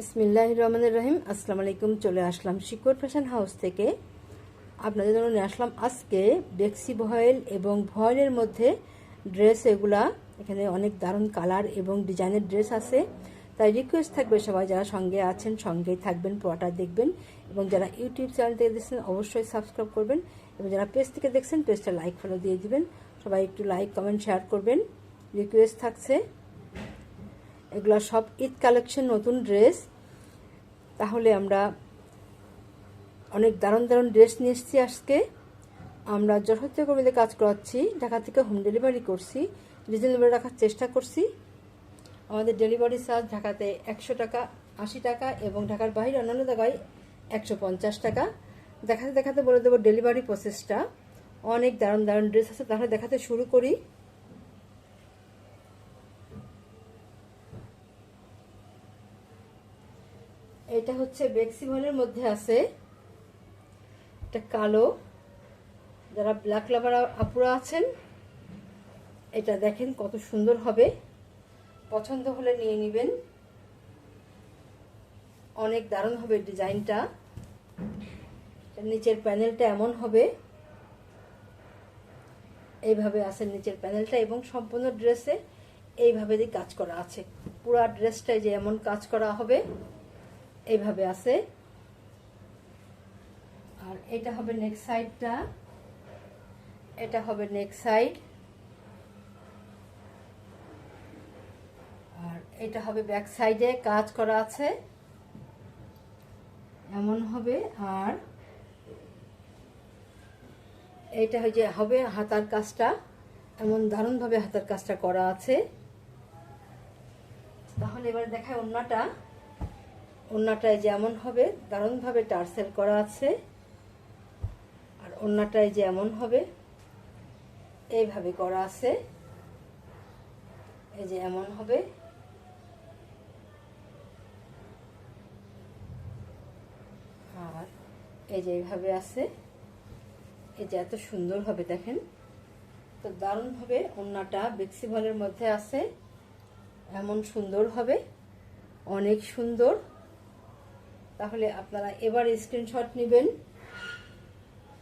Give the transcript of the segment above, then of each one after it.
বিসমিল্লাহ রহমান রহিম। আসসালামু আলাইকুম, চলে আসলাম শিকর ফ্যাশন হাউস থেকে। আপনাদের জন্য নিয়ে আসলাম আজকে বেক্সি ভয়েল এবং ভয়েলের মধ্যে ড্রেস এগুলা। এখানে অনেক দারুণ কালার এবং ডিজাইনের ড্রেস আছে। তাই রিকোয়েস্ট থাকবে সবাই, যারা সঙ্গে আছেন সঙ্গেই থাকবেন, পুরোটা দেখবেন। এবং যারা ইউটিউব চ্যানেল থেকে দেখছেন, অবশ্যই সাবস্ক্রাইব করবেন। এবং যারা পেজ থেকে দেখছেন পেজটা লাইক ফলো দিয়ে দিবেন। সবাই একটু লাইক কমেন্ট শেয়ার করবেন। রিকোয়েস্ট থাকছে। এগুলো সব ঈদ কালেকশন নতুন ড্রেস তাহলে আমরা অনেক দারুণ দারুণ ড্রেস নিয়ে এসেছি আজকে। আমরা যথার্থ কর্মীদের কাজ করাচ্ছি, ঢাকা থেকে হোম ডেলিভারি করছি রিজনেবল রাখার চেষ্টা করছি। আমাদের ডেলিভারি চার্জ ঢাকাতে একশো টাকা, আশি টাকা এবং ঢাকার বাইরে অন্যান্য জায়গায় একশো পঞ্চাশ টাকা। দেখাতে দেখাতে বলে দেবো ডেলিভারি প্রসেসটা অনেক দারুণ দারুণ ড্রেস আছে, তাহলে দেখাতে শুরু করি। এটা হচ্ছে বেক্সিমনের মধ্যে আছে। এটা কালো। যারা ব্ল্যাক লাভার আপুরা আছেন, এটা দেখেন কত সুন্দর হবে। পছন্দ হলে নিয়ে নেবেন। অনেক দারুণ হবে ডিজাইনটা। নিচের প্যানেলটা এমন হবে। এইভাবে আছে নিচের প্যানেলটা এবং সম্পূর্ণ ড্রেসে এইভাবে কাজ করা আছে। পুরা ড্রেসটাই যে এমন কাজ করা হবে। এইভাবে আছে। আর এটা হবে নেক্সট সাইডটা এটা হবে নেক্সট সাইড আর এটা হবে ব্যাক সাইডে কাজ করা আছে। এমন হবে। আর এটা যে হবে হাতার কাজটা। এমন দারুণভাবে হাতার কাজটা করা আছে। তাহলে এবার দেখায় অন্যটা। অন্যটায় যেমন হবে, দারুণভাবে টার্সেল করা আছে। আর অন্যটায় যেমন হবে, এইভাবে করা আছে। এই যে এমন হবে। আর এই যে এইভাবে আছে। এই যে এত সুন্দর হবে, দেখেন। তো দারুণভাবে অন্যটা বেক্সিভলের মধ্যে আছে। এমন সুন্দর হবে, অনেক সুন্দর। তাহলে আপনারা এবার স্ক্রিনশট নেবেন।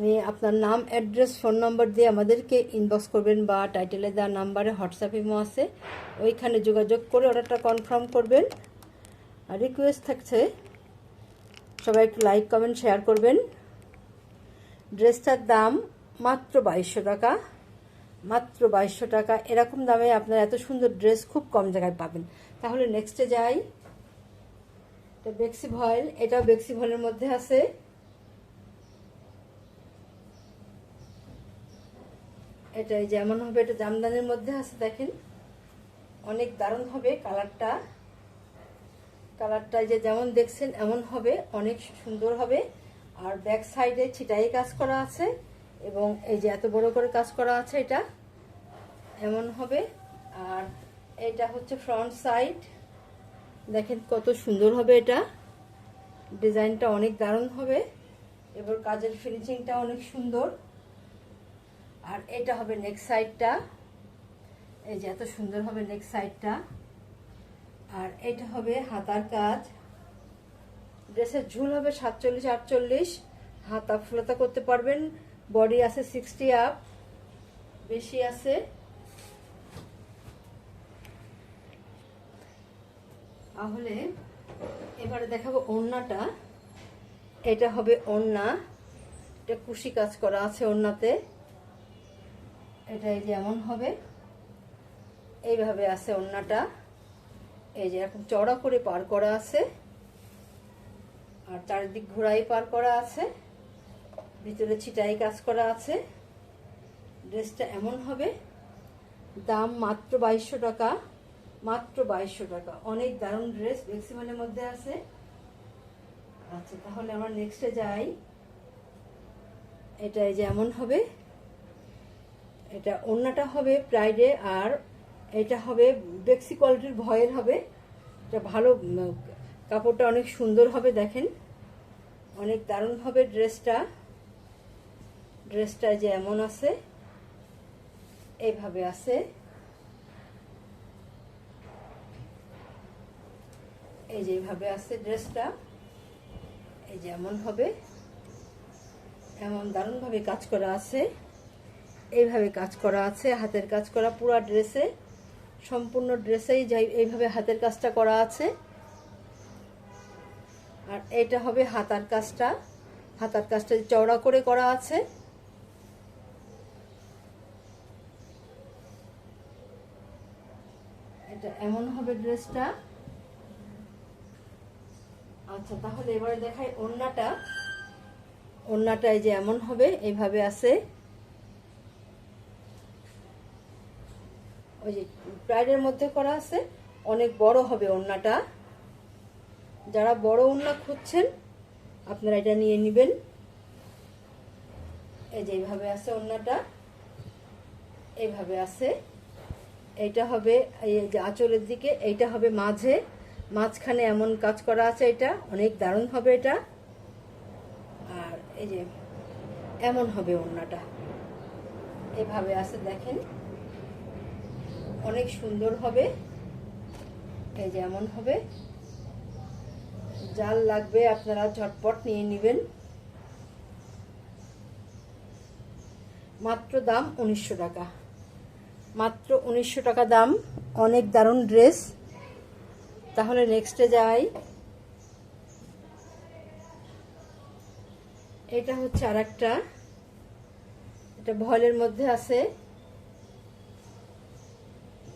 নিয়ে আপনার নাম অ্যাড্রেস ফোন নম্বর দিয়ে আমাদেরকে ইনবক্স করবেন বা টাইটেলে দেওয়া নাম্বারে হোয়াটসঅ্যাপ ইমো আছে। ওইখানে যোগাযোগ করে অর্ডারটা কনফার্ম করবেন। আর রিকোয়েস্ট থাকছে, সবাই একটু লাইক কমেন্ট শেয়ার করবেন। ড্রেসটার দাম মাত্র বাইশশো টাকা। মাত্র বাইশশো টাকা। এরকম দামে আপনারা এত সুন্দর ড্রেস খুব কম জায়গায় পাবেন। তাহলে নেক্সটে যাই। এটা বেক্সি ভয়েল এটাও বেক্সি ভয়েলের মধ্যে আছে। এটাই যেমন হবে, এটা জামদানির মধ্যে আছে, দেখেন। অনেক দারুণ হবে কালারটা। কালারটা যে যেমন দেখছেন, এমন হবে, অনেক সুন্দর হবে। আর ব্যাক সাইডে ছিটাই কাজ করা আছে, এবং এই যে এত বড় করে কাজ করা আছে এটা, এমন হবে। আর এটা হচ্ছে ফ্রন্ট সাইড। দেখেন কত সুন্দর হবে এটা। ডিজাইনটা অনেক দারুণ হবে। এবার কাজের ফিনিশিংটা অনেক সুন্দর। আর এটা হবে নেক্সট সাইডটা এই যে এত সুন্দর হবে নেক্সট সাইডটা আর এটা হবে হাতার কাজ। ড্রেসের ঝুল হবে সাতচল্লিশ, আটচল্লিশ। হাতা ফুলতা করতে পারবেন। বডি আছে সিক্সটি আপ বেশি আছে। তাহলে এবারে দেখাবো ওড়নাটা। এটা হবে ওড়না। এটা কুশি কাজ করা আছে ওড়নাতে। এটা এই যে এমন হবে। এইভাবে আছে ওড়নাটা। এই যে এরকম চড়া করে পার করা আছে। আর চারিদিক ঘোড়াই পার করা আছে। ভিতরে ছিটাই কাজ করা আছে। ড্রেসটা এমন হবে। দাম মাত্র বাইশশো টাকা। মাত্র বাইশশো টাকা। অনেক দারুণ ড্রেস বেক্সিমানের মধ্যে আছে। আচ্ছা তাহলে আমরা নেক্সটে যাই। এটা এই যে এমন হবে। এটা অন্যটা হবে প্রাইডে আর এটা হবে বেক্সি কোয়ালিটির ভয়ের হবে। এটা ভালো কাপড়টা অনেক সুন্দর হবে, দেখেন। অনেক দারুণ হবে ড্রেসটা ড্রেসটা যে এমন আছে। এইভাবে আছে। এই যে এইভাবে আছে ড্রেসটা, এই যে এমন হবে, এমন দারুণভাবে কাজ করা আছে, এইভাবে কাজ করা আছে, হাতের কাজ করা পুরো ড্রেসে, সম্পূর্ণ ড্রেসেই যাই, এইভাবে হাতের কাজটা করা আছে। আর এটা হবে হাতার কাজটা হাতার কাজটা চওড়া করে করা আছে। এটা এমন হবে ড্রেসটা। আচ্ছা তাহলে এবারে দেখাই ওড়নাটা। ওড়নাটা এই যে এমন হবে এইভাবে আছে। ওই যে প্রাইডের মধ্যে করা আছে, অনেক বড় হবে ওড়নাটা। যারা বড় ওড়না খুঁজছেন, আপনারা এটা নিয়ে নেবেন। এই যে এইভাবে আছে ওড়নাটা, এইভাবে আছে। এইটা হবে এই যে আঁচলের দিকে, এইটা হবে মাঝে। মাঝখানে এমন কাজ করা আছে এটা, অনেক দারুণ হবে এটা। আর এই যে, এমন হবে ওড়নাটা। এভাবে আছে, দেখেন। অনেক সুন্দর হবে। এই যে, এমন হবে। জাল লাগবে, আপনারা ঝটপট নিয়ে নেবেন। মাত্র দাম উনিশশো টাকা। মাত্র উনিশশো টাকা দাম, অনেক দারুণ ড্রেস। তাহলে নেক্সটে যাই। এটা হচ্ছে আর একটা এটা ভয়েলের মধ্যে আছে।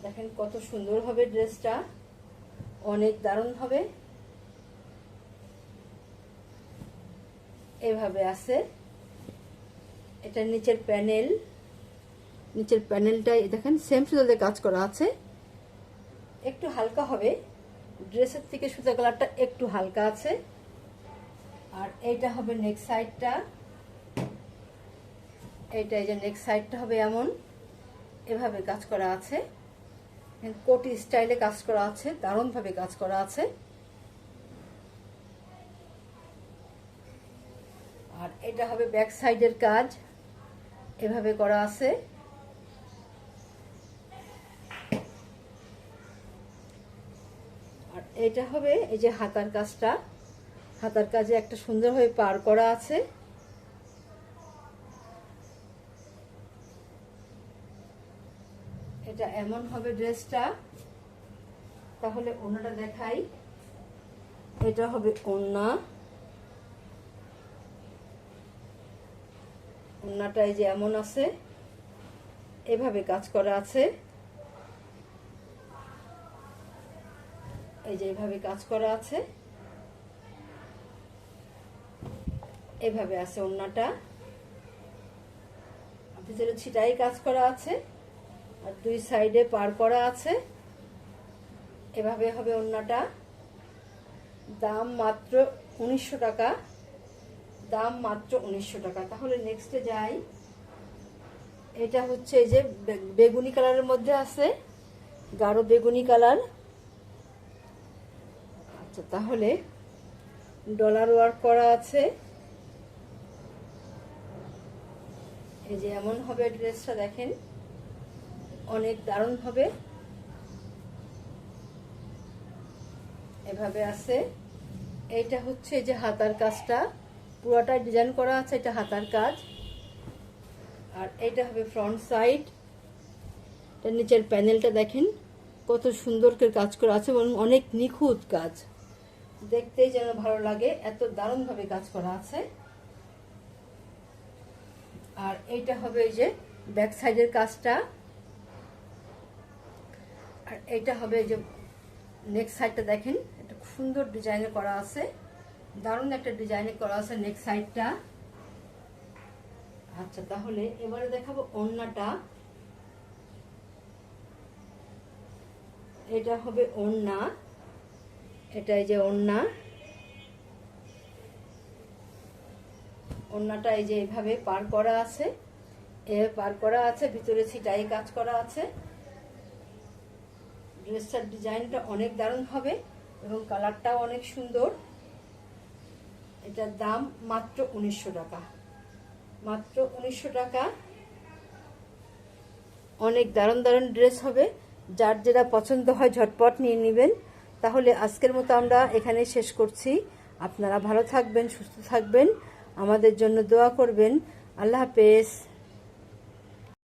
দেখেন কত সুন্দর হবে ড্রেসটা। অনেক দারুণ হবে। এভাবে আছে। এটা নিচের প্যানেল। নিচের প্যানেলটাই, দেখেন সেম সুতোতে কাজ করা আছে। একটু হালকা হবে। ড্রেসের থেকে সুতো কালারটা একটু হালকা আছে। আর এইটা হবে নেক সাইডটা এইটা এই যে নেক সাইডটা হবে এমন। এভাবে কাজ করা আছে। কোটি স্টাইলে কাজ করা আছে, দারুণভাবে কাজ করা আছে। আর এটা হবে ব্যাক সাইডের কাজ। এভাবে করা আছে আর এটা হবে এই যে হাতার কাজটা। হাতার কাজে একটা সুন্দরভাবে পার করা আছে। এটা এমন হবে ড্রেসটা। তাহলে ওনাটা দেখাই। এটা হবে ওন্না। ওন্নাটা এই যে এমন আছে। এভাবে কাজ করা আছে। এই যে এভাবে কাজ করা আছে। এভাবে আছে ওন্নাটা ভিতরে ছিটাই কাজ করা আছে আর দুই সাইডে পার করা আছে। এভাবে হবে ওন্নাটা দাম মাত্র উনিশশো টাকা। দাম মাত্র উনিশশো টাকা। তাহলে নেক্সটে যাই। এটা হচ্ছে এই যে বেগুনি কালারের মধ্যে আছে। গাঢ় বেগুনি কালার আচ্ছা তাহলে ডলার ওয়ার্ক করা আছে। এই যে এমন হবে ড্রেসটা দেখেন। অনেক দারুণ হবে। এভাবে আছে। এইটা হচ্ছে যে হাতার কাজটা। পুরোটা ডিজাইন করা আছে, এটা হাতার কাজ। আর এইটা হবে ফ্রন্ট সাইড এটার নিচের প্যানেলটা দেখেন। কত সুন্দর করে কাজ করা আছে এবং অনেক নিখুঁত কাজ। দেখতেই যেন ভালো লাগে, এত দারুণভাবে কাজ করা আছে। আর এইটা হবে এই যে ব্যাক সাইডের কাজটা। আর এইটা হবে যে নেক্সট সাইডটা দেখেন এটা সুন্দর ডিজাইনে করা আছে। দারুণ একটা ডিজাইনে করা আছে নেক্সট সাইডটা। আচ্ছা তাহলে এবারে দেখাবো ওড়নাটা। এটা হবে ওড়না। এটা এই যে ওড়না। ওড়নাটা এই যে এইভাবে পার করা আছে। এভাবে পার করা আছে, ভিতরে ছিটাই কাজ করা আছে। ড্রেসটার ডিজাইনটা অনেক দারুণ হবে এবং কালারটাও অনেক সুন্দর। এটার দাম মাত্র উনিশশো টাকা। মাত্র উনিশশো টাকা। অনেক দারুণ দারুণ ড্রেস হবে। যার যেটা পছন্দ হয় ঝটপট নিয়ে নেবেন। তাহলে আজকের মতো আমরা এখানে শেষ করছি। আপনারা ভালো থাকবেন, সুস্থ থাকবেন। আমাদের জন্য দোয়া করবেন। আল্লাহ হাফেজ।